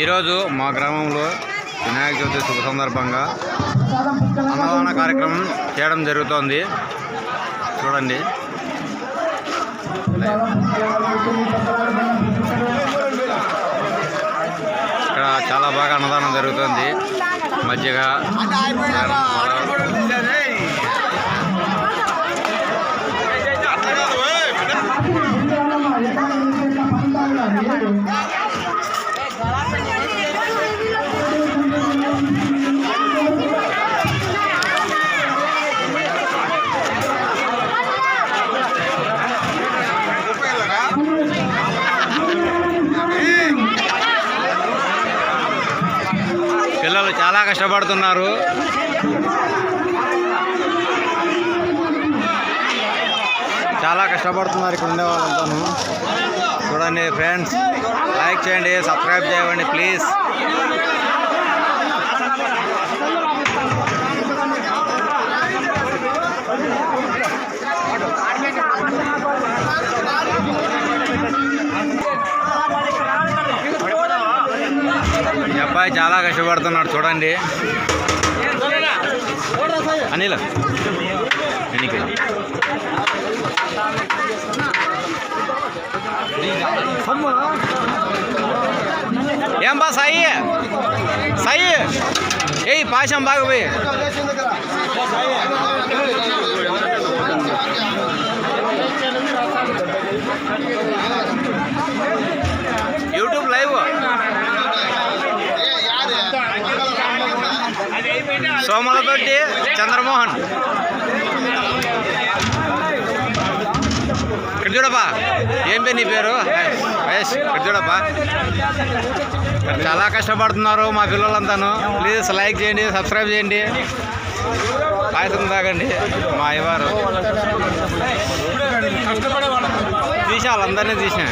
ఈరోజు మా గ్రామంలో వినాయక చవితి శుభ సందర్భంగా అన్నదాన కార్యక్రమం చేయడం జరుగుతోంది. చూడండి. ఇక్కడ చాలా బాగా అన్నదానం జరుగుతుంది. మధ్యగా పిల్లలు చాలా కష్టపడుతున్నారు. చాలా కష్టపడుతున్నారు ఇక్కడ ఉండే వాళ్ళంతాను. చూడండి ఫ్రెండ్స్ లైక్ చేయండి సబ్స్క్రైబ్ చేయండి ప్లీజ్. అబ్బాయి చాలా కష్టపడుతున్నాడు చూడండి. అనిల్ ఎన్నికలు? एम्बा सही है सही है यही पास हम भाग भाई यूट्यूब लाइव सोमलपेटी चंद्रमोहन ఇక్కడ చూడప్పా ఏం పేరు నీ పేరు? మహేష్ ఇక్కడ చూడప్పా చాలా కష్టపడుతున్నారు మా పిల్లలంతాను. ప్లీజ్ లైక్ చేయండి సబ్స్క్రైబ్ చేయండి. పాయసం తాగండి మా అయ్యవారు. తీసా వాళ్ళందరినీ తీసా